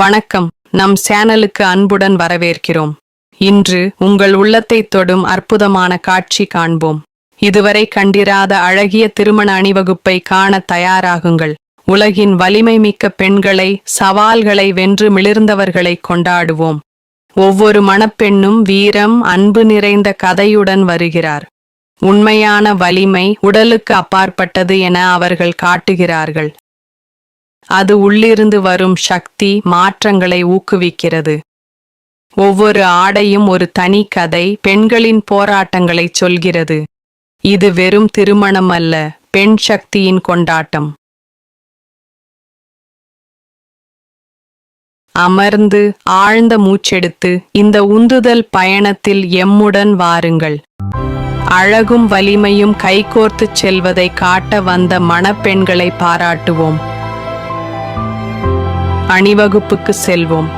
வணக்கம். நம் சேனலுக்கு அன்புடன் வரவேற்கிறோம். இன்று உங்கள் உள்ளத்தை தொடும் அற்புதமான காட்சி காண்போம். இதுவரை கண்டிராத அழகிய திருமண அணிவகுப்பை காண தயாராகுங்கள். உலகின் வலிமை மிக்க பெண்களை சவால்களை வென்று மிளிர்ந்தவர்களை கொண்டாடுவோம். ஒவ்வொரு மணப்பெண்ணும் வீரம் அன்பு நிறைந்த கதையுடன் வருகிறார். உண்மையான வலிமை உடலுக்கு அப்பாற்பட்டது என அவர்கள் காட்டுகிறார்கள். அது உள்ளிருந்து வரும் சக்தி மாற்றங்களை ஊக்குவிக்கிறது. ஒவ்வொரு ஆடையும் ஒரு தனி கதை பெண்களின் போராட்டங்களை சொல்கிறது. இது வெறும் திருமணம் அல்ல பெண் சக்தியின் கொண்டாட்டம். அமர்ந்து ஆழ்ந்த மூச்செடுத்து இந்த உந்துதல் பயணத்தில் எம்முடன் வாருங்கள். அழகும் வலிமையும் கைகோர்த்துச் செல்வதை காட்ட வந்த மணப்பெண்களை பாராட்டுவோம். அணிவகுப்புக்கு செல்வோம்.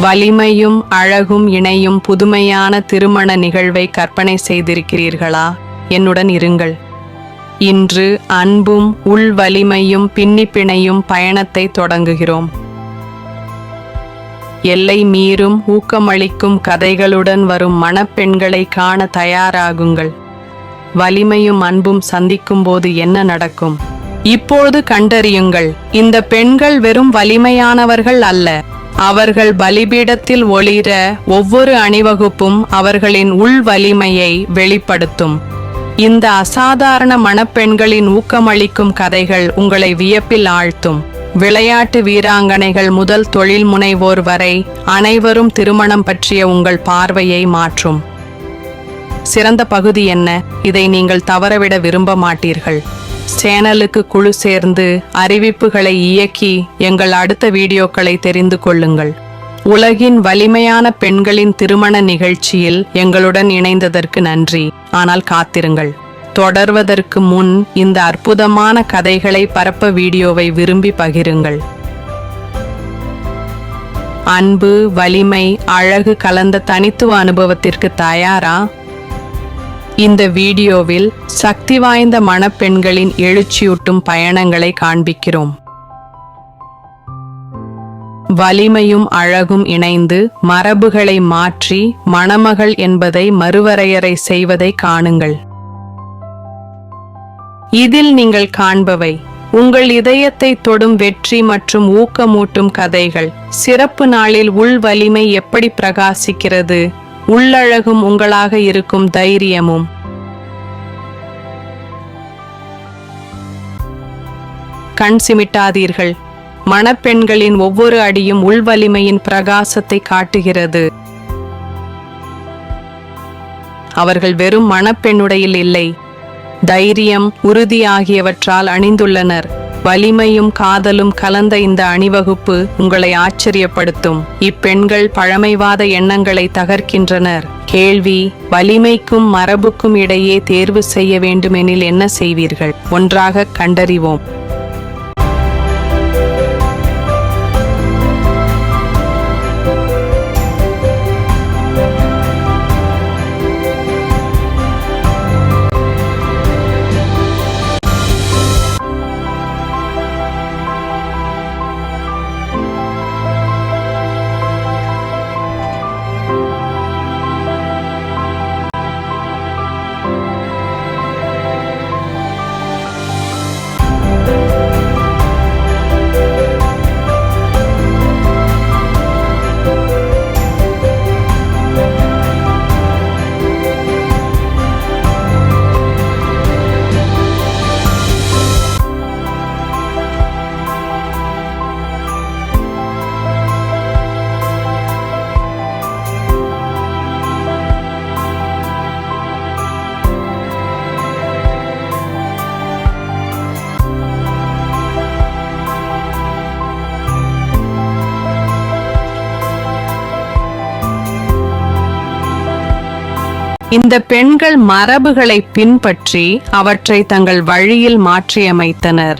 வலிமையும் அழகும் இணையும் புதுமையான திருமண நிகழ்வை கற்பனை செய்திருக்கிறீர்களா? என்னுடன் இருங்கள். இன்று அன்பும் உள் வலிமையும் பின்னிப்பிணையும் பயணத்தை தொடங்குகிறோம். எல்லை மீறும் ஊக்கமளிக்கும் கதைகளுடன் வரும் மணப்பெண்களை காண தயாராகுங்கள். வலிமையும் அன்பும் சந்திக்கும் போது என்ன நடக்கும்? இப்பொழுது கண்டறியுங்கள் இந்த பெண்கள் வெறும் வலிமையானவர்கள் அல்ல. அவர்கள் பலிபீடத்தில் ஒளிர ஒவ்வொரு அணிவகுப்பும் அவர்களின் உள் வலிமையை வெளிப்படுத்தும். இந்த அசாதாரண மணப்பெண்களின் ஊக்கமளிக்கும் கதைகள் உங்களை வியப்பில் ஆழ்த்தும். விளையாட்டு வீராங்கனைகள் முதல் தொழில் முனைவோர் வரை அனைவரும் திருமணம் பற்றிய உங்கள் பார்வையை மாற்றும். சிறந்த பகுதி என்ன? இதை நீங்கள் தவறவிட விரும்ப மாட்டீர்கள். சேனலுக்கு குழு சேர்ந்து அறிவிப்புகளை இயக்கி எங்கள் அடுத்த வீடியோக்களை தெரிந்து கொள்ளுங்கள். உலகின் வலிமையான பெண்களின் திருமண நிகழ்ச்சியில் எங்களுடன் இணைந்ததற்கு நன்றி. ஆனால் காத்திருங்கள். தொடர்வதற்கு முன் இந்த அற்புதமான கதைகளை பரப்ப வீடியோவை விரும்பி பகிருங்கள். அன்பு வலிமை அழகு கலந்த தனித்துவ அனுபவத்திற்கு தயாரா? இந்த வீடியோவில் சக்தி வாய்ந்த மணப்பெண்களின் எழுச்சியூட்டும் பயணங்களை காண்பிக்கிறோம். வலிமையும் அழகும் இணைந்து மரபுகளை மாற்றி மணமகள் என்பதை மறுவரையறை செய்வதை காணுங்கள். இதில் நீங்கள் காண்பவை உங்கள் இதயத்தை தொடும் வெற்றி மற்றும் ஊக்கமூட்டும் கதைகள். சிறப்பு நாளில் உள் வலிமை எப்படி பிரகாசிக்கிறது? உள்ளழகும் உங்களாக இருக்கும் தைரியமும். கண் சிமிட்டாதீர்கள். மணப்பெண்களின் ஒவ்வொரு அடியும் உள்வலிமையின் பிரகாசத்தை காட்டுகிறது. அவர்கள் வெறும் மணப்பெண்ணுடையில் இல்லை. தைரியம் உறுதி ஆகியவற்றால் அணிந்துள்ளனர். வலிமையும் காதலும் கலந்த இந்த அணிவகுப்பு உங்களை ஆச்சரியப்படுத்தும். இப்பெண்கள் பழமைவாத எண்ணங்களை தகர்க்கின்றனர். கேள்வி வலிமைக்கும் மரபுக்கும் இடையே தேர்வு செய்ய வேண்டுமெனில் என்ன செய்வீர்கள்? ஒன்றாக கண்டறிவோம். இந்த பெண்கள் மரபுகளை பின்பற்றி அவற்றை தங்கள் வழியில் மாற்றியமைத்தனர்.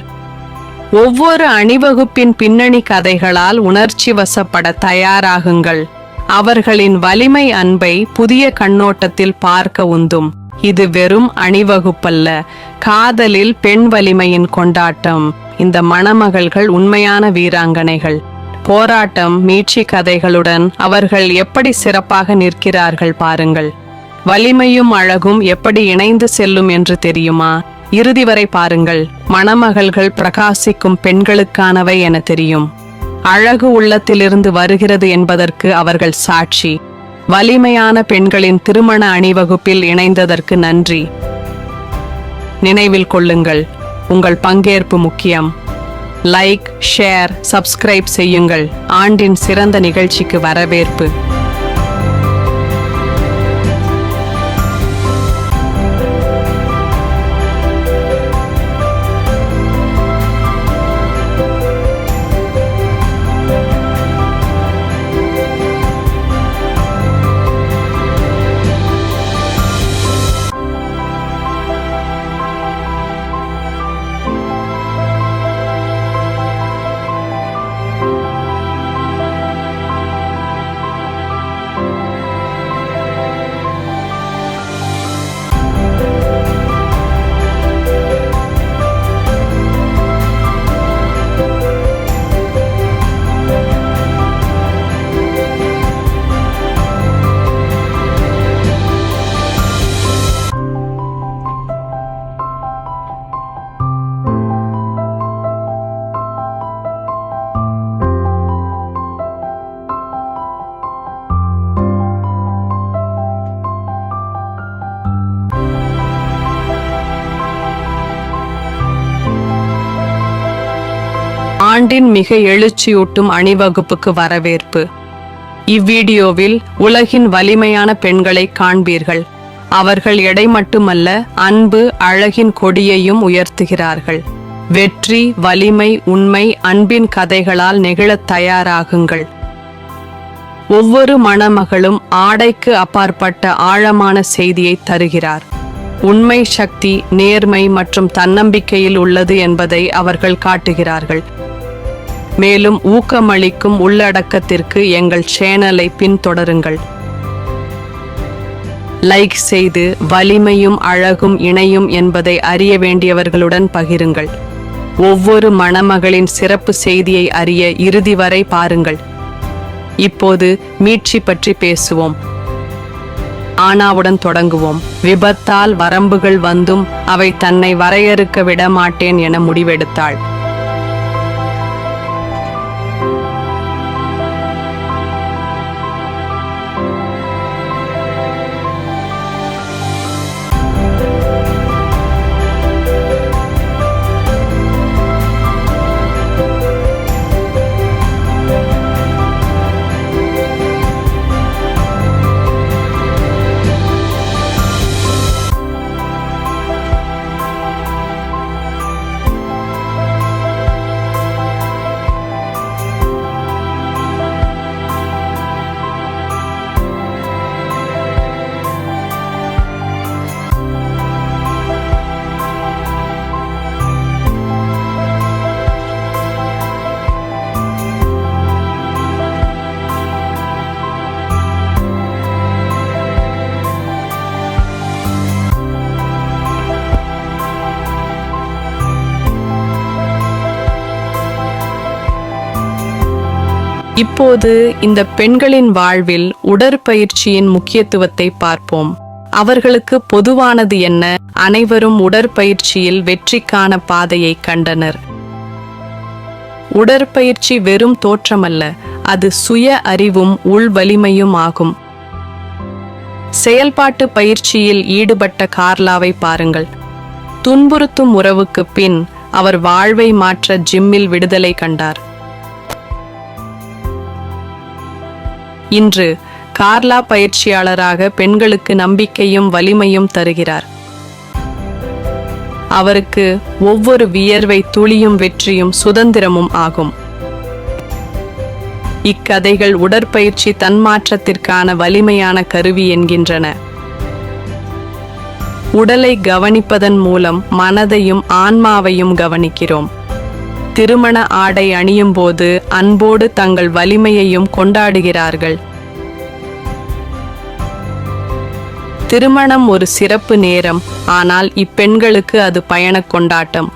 ஒவ்வொரு அணிவகுப்பின் பின்னணி கதைகளால் உணர்ச்சி வசப்பட தயாராகுங்கள். அவர்களின் வலிமை அன்பை புதிய கண்ணோட்டத்தில் பார்க்க உந்தும். இது வெறும் அணிவகுப்பல்ல காதலில் பெண் வலிமையின் கொண்டாட்டம். இந்த மணமகள்கள் உண்மையான வீராங்கனைகள். போராட்டம் மீட்சி கதைகளுடன் அவர்கள் எப்படி சிறப்பாக நிற்கிறார்கள் பாருங்கள். வலிமையும் அழகும் எப்படி இணைந்து செல்லும் என்று தெரியுமா? இறுதி வரை பாருங்கள். மணமகள்கள் பிரகாசிக்கும் பெண்களுக்கானவை என தெரியும். அழகு உள்ளத்திலிருந்து வருகிறது என்பதற்கு அவர்கள் சாட்சி. வலிமையான பெண்களின் திருமண அணிவகுப்பில் இணைந்ததற்கு நன்றி. நினைவில் கொள்ளுங்கள். உங்கள் பங்கேற்பு முக்கியம். லைக் ஷேர் சப்ஸ்கிரைப் செய்யுங்கள். ஆண்டின் சிறந்த நிகழ்ச்சிக்கு வரவேற்பு. ஆண்டின் மிக எழுச்சியூட்டும் அணிவகுப்புக்கு வரவேற்பு. இவ்வீடியோவில் உலகின் வலிமையான பெண்களை காண்பீர்கள். அவர்கள் எடை மட்டுமல்ல அன்பு அழகின் கொடியையும் உயர்த்துகிறார்கள். வெற்றி வலிமை உண்மை அன்பின் கதைகளால் நெகிழத் தயாராகுங்கள். ஒவ்வொரு மணமகளும் ஆடைக்கு அப்பாற்பட்ட ஆழமான செய்தியை தருகிறார். உண்மை சக்தி நேர்மை மற்றும் தன்னம்பிக்கையில் உள்ளது என்பதை அவர்கள் காட்டுகிறார்கள். மேலும் ஊக்கமளிக்கும் உள்ளடக்கத்திற்கு எங்கள் சேனலை பின்தொடருங்கள். லைக் செய்து வலிமையும் அழகும் இணையும் என்பதை அறிய வேண்டியவர்களுடன் பகிருங்கள். ஒவ்வொரு மணமகளின் சிறப்பு செய்தியை அறிய இறுதி வரை பாருங்கள். இப்போது மீட்சி பற்றி பேசுவோம். ஆனாவுடன் தொடங்குவோம். விபத்தால் வரம்புகள் வந்தும் அவை தன்னை வரையறுக்க விட மாட்டேன் என முடிவெடுத்தாள். இப்போது இந்த பெண்களின் வாழ்வில் உடற்பயிற்சியின் முக்கியத்துவத்தை பார்ப்போம். அவர்களுக்கு பொதுவானது என்ன? அனைவரும் உடற்பயிற்சியில் வெற்றிக்கான பாதையை கண்டனர். உடற்பயிற்சி வெறும் தோற்றமல்ல அது சுய அறிவும் உள் வலிமையும் ஆகும். செயல்பாட்டு பயிற்சியில் ஈடுபட்ட கார்லாவை பாருங்கள். துன்புறுத்தும் உறவுக்கு பின் அவர் வாழ்வை மாற்ற ஜிம்மில் விடுதலை கண்டார். இன்று கார்லா பயிற்சியாளராக பெண்களுக்கு நம்பிக்கையும் வலிமையும் தருகிறார். அவருக்கு ஒவ்வொரு வியர்வை துளியும் வெற்றியும் சுதந்திரமும் ஆகும். இக்கதைகள் உடற்பயிற்சி தன்மாற்றத்திற்கான வலிமையான கருவி என்கின்றன. உடலை கவனிப்பதன் மூலம் மனதையும் ஆன்மாவையும் கவனிக்கிறோம். திருமண ஆடை அணியும் போது அன்போடு தங்கள் வலிமையையும் கொண்டாடுகிறார்கள். திருமணம் ஒரு சிறப்பு நேரம் ஆனால் இப்பெண்களுக்கு அது பயணக் கொண்டாட்டம்.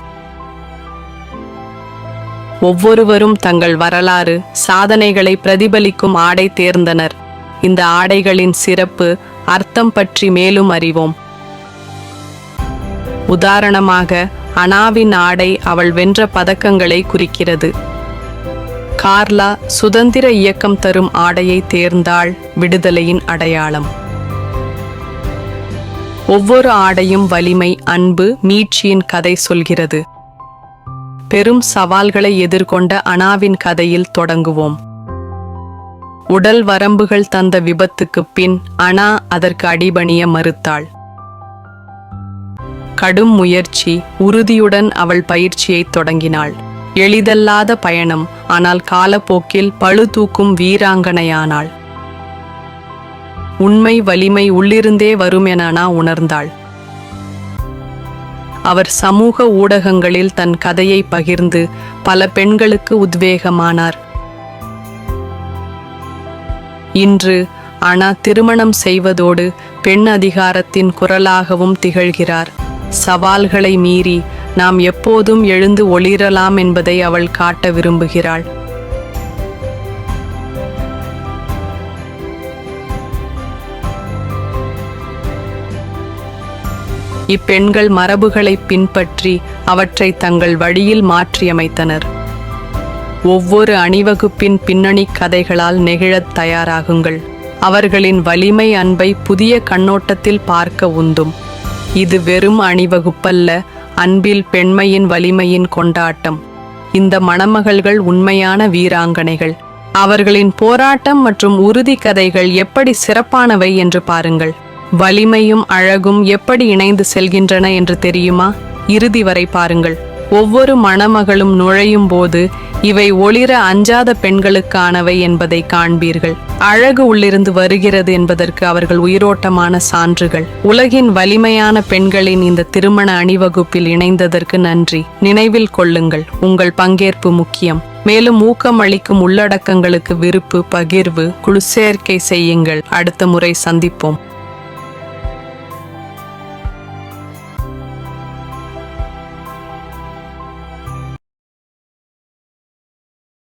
ஒவ்வொருவரும் தங்கள் வரலாறு சாதனைகளை பிரதிபலிக்கும் ஆடை தேர்ந்தனர். இந்த ஆடைகளின் சிறப்பு அர்த்தம் பற்றி மேலும் அறிவோம். உதாரணமாக அனாவின் ஆடை அவள் வென்ற பதக்கங்களை குறிக்கிறது. கார்லா சுதந்திர இயக்கம் தரும் ஆடையை தேர்ந்தாள் விடுதலையின் அடையாளம். ஒவ்வொரு ஆடையும் வலிமை அன்பு மீட்சியின் கதை சொல்கிறது. பெரும் சவால்களை எதிர்கொண்ட அனாவின் கதையில் தொடங்குவோம். உடல் வரம்புகள் தந்த விபத்துக்குப் பின் அனா அதற்கு அடிபணிய மறுத்தாள். கடும் முயற்சி உறுதியுடன் அவள் பயிற்சியைத் தொடங்கினாள். எளிதல்லாத பயணம் ஆனால் காலப்போக்கில் பளு தூக்கும் வீராங்கனையானாள். உண்மை வலிமை உள்ளிருந்தே வரும் என அனா உணர்ந்தாள். அவர் சமூக ஊடகங்களில் தன் கதையை பகிர்ந்து பல பெண்களுக்கு உத்வேகமானார். இன்று அனா திருமணம் செய்வதோடு பெண் அதிகாரத்தின் குரலாகவும் திகழ்கிறார். சவால்களை மீறி நாம் எப்போதும் எழுந்து ஒளிரலாம் என்பதை அவள் காட்ட விரும்புகிறாள். இப்பெண்கள் மரபுகளை பின்பற்றி அவற்றை தங்கள் வழியில் மாற்றியமைத்தனர். ஒவ்வொரு அணிவகுப்பின் பின்னணி கதைகளால் நெகிழத் தயாராகுங்கள். அவர்களின் வலிமை அன்பை புதிய கண்ணோட்டத்தில் பார்க்க உந்தும். இது வெறும் அணிவகுப்பல்ல அன்பில் பெண்மையின் வலிமையின் கொண்டாட்டம். இந்த மணமகள்கள் உண்மையான வீராங்கனைகள். அவர்களின் போராட்டம் மற்றும் உறுதி கதைகள் எப்படி சிறப்பானவை என்று பாருங்கள். வலிமையும் அழகும் எப்படி இணைந்து செல்கின்றன என்று தெரியுமா? இறுதி வரை பாருங்கள். ஒவ்வொரு மணமகளும் நுழையும் போது இவை ஒளிர அஞ்சாத பெண்களுக்கானவை என்பதை காண்பீர்கள். அழகு உள்ளிருந்து வருகிறது என்பதற்கு அவர்கள் உயிரோட்டமான சான்றுகள். உலகின் வலிமையான பெண்களின் இந்த திருமண அணிவகுப்பில் இணைந்ததற்கு நன்றி. நினைவில் கொள்ளுங்கள் உங்கள் பங்கேற்பு முக்கியம். மேலும் ஊக்கமளிக்கும் உள்ளடக்கங்களுக்கு விருப்பு பகிர்வு குழு சேர்க்கை செய்யுங்கள். அடுத்த முறை சந்திப்போம்.